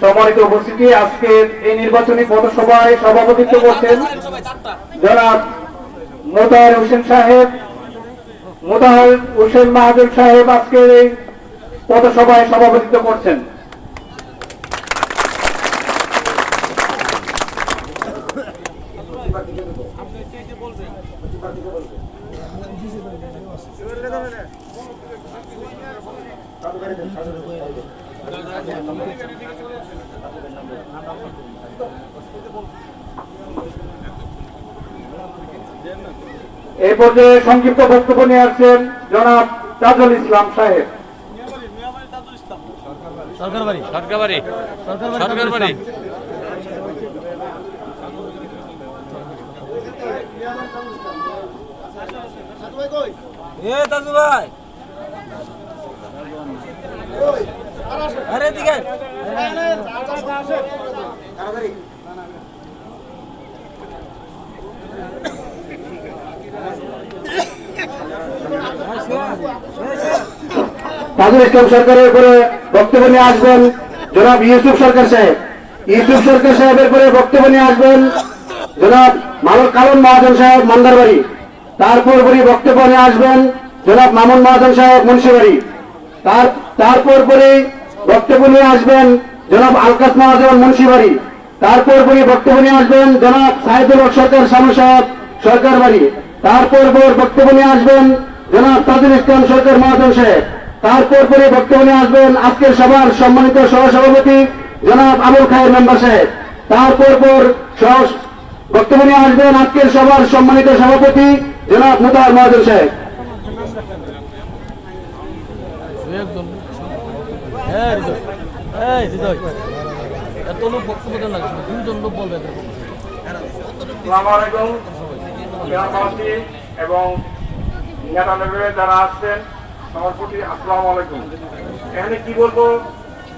সম্মানিত উপস্থিতি আজকের এই নির্বাচনী পথসভায় সভাপতিত্ব করছেন জনাব মোতাহার হোসেন সাহেব। মোতাহার হোসেন মাহাদেব সাহেব আজকের এই পথসভায় সভাপতিত্ব করছেন। এই পর্যায়ে সংক্ষিপ্ত বক্তব্য নিয়ে আসছেন জনাব তাজুল ইসলাম সাহেব। সরকার বাড়ি সরকার সরকারবাড়ি। এ তাজু ভাই। আরে দিকে তাজুল ইসলাম সরকারের পরে বক্তব্য নিয়ে আসবেন। জনাব ইউসুফ সরকার সাহেব। ইউসুফ সরকার সাহেবের পরে বক্তব্য নিয়ে আসবেন। জনাব মামুন কালন মহাজন সাহেব, মান্দারবাড়ি। তারপর পরে বক্তব্য নিয়ে আসবেন। জনাব মামুন মহাজন সাহেব, মুন্সিবাড়ি। তার তারপর পরে বক্তব্য নিয়ে আসবেন জনাব আলকাস মহাজন মুন্সিবাড়ি। তারপর পরে বক্তব্য নিয়ে আসবেন জনাব সাহেদুল সরকার সাহেব সরকার বাড়ি। তারপর পর বক্তব্য নিয়ে আসবেন জনাব তাজুল ইসলাম সরকার মহাজন সাহেব। তারপর পরে বক্তব্য নিয়ে আসবেন আজকের সভার সম্মানিত সহসভাপতি জনাব আবুল খায়ের মেম্বার সাহেব। তারপর পর বক্তব্য নিয়ে আসবেন আজকের সভার সম্মানিত সভাপতি জনাব মুতার মহাজন সাহেব। হৃদয় এত লোক বক্তব্য দেন লাগে দুজন লোক বলবে যারা আসছেন, সবার প্রতি আসসালামু আলাইকুম এখানে কি বলব?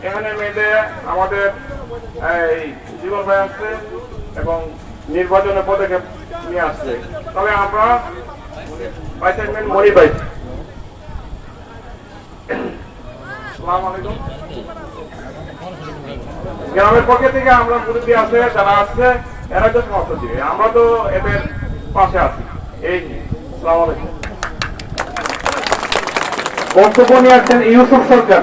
এখানে মেয়েদের আমাদের, এই, জীবন ভাই আসছে এবং নির্বাচনের পদক্ষেপ নিয়ে আসছে। তবে আমরা ভাইস চেয়ারম্যান মরি ভাই আসসালামু আলাইকুম গ্রামের পক্ষে থেকে আমরা মুরব্বী আছে, যারা আসছে এরা তো সমর্থ আমরা তো এদের পাশে আছি। এই বক্তব্য নিয়ে আসছেন ইউসুফ সরকার।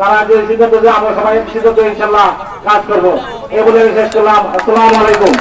তারা যে সিদ্ধান্ত যে আমরা সবাই সিদ্ধান্ত ইনশাল্লাহ কাজ করব। এ বলে শেষ করলাম। আসসালামু আলাইকুম।